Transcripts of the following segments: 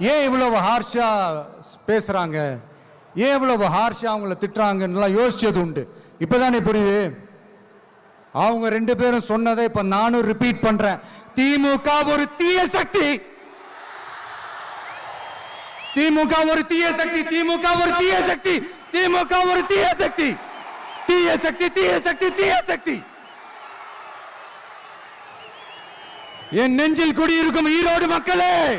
ஏன் இவ்வளவு ஹார்ஷா பேசுறாங்க? ஏன் இவ்வளவு ஹார்ஷா அவங்கள திட்டுறாங்கன்னு யோசிச்சது உண்டு. இப்பதானே புரியுது? அவங்க ரெண்டு பேரும் சொன்னதை இப்ப நானும் ரிப்பீட் பண்றேன். திமுக ஒரு தீய சக்தி. திமுக ஒரு தீய சக்தி திமுக ஒரு தீய சக்தி திமுக ஒரு தீய சக்தி. தீய சக்தி தீய சக்தி தீய சக்தி. என் நெஞ்சில் குடியிருக்கும் ஈரோடு மக்களே!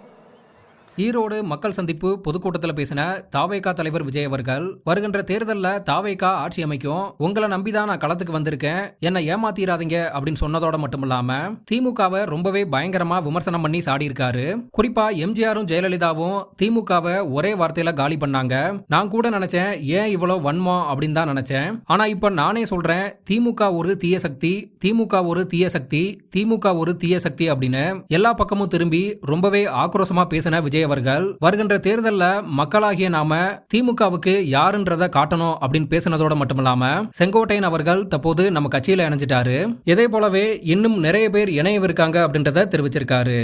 ஈரோடு மக்கள் சந்திப்பு பொதுக்கூட்டத்தில் பேசின தாவேகா தலைவர் விஜய் அவர்கள் வருகின்ற தேர்தலில் தாவேகா ஆட்சி அமைக்கும் உங்களை நம்பி தான் நான் களத்துக்கு வந்திருக்கேன் என்னை ஏமாத்திராதீங்க அப்படின்னு சொன்னதோட மட்டும் இல்லாம திமுகவை ரொம்பவே பயங்கரமா விமர்சனம் பண்ணி சாடி இருக்காரு குறிப்பா எம்ஜிஆரும் ஜெயலலிதாவும் திமுகவை ஒரே வார்த்தையில காலி பண்ணாங்க. நான் கூட நினைச்சேன் ஏன் இவ்வளவு வன்மம் அப்படின்னு தான் நினைச்சேன். ஆனா இப்ப நானே சொல்றேன் திமுக ஒரு தீய சக்தி திமுக ஒரு தீய சக்தி திமுக ஒரு தீய சக்தி அப்படின்னு எல்லா பக்கமும் திரும்பி ரொம்பவே ஆக்ரோஷமா பேசின விஜய் அவர்கள் வருகின்ற தேர்தலில் மக்களாகிய நாம திமுகவுக்கு யாருன்றத காட்டணும் அப்படின்னு பேசினதோட மட்டுமில்லாம செங்கோட்டையன் அவர்கள் தற்போது நம்ம கட்சியில இணைஞ்சிட்டாரு. இதே போலவே இன்னும் நிறைய பேர் இணையவிருக்காங்க அப்படின்றத தெரிவிச்சிருக்காரு.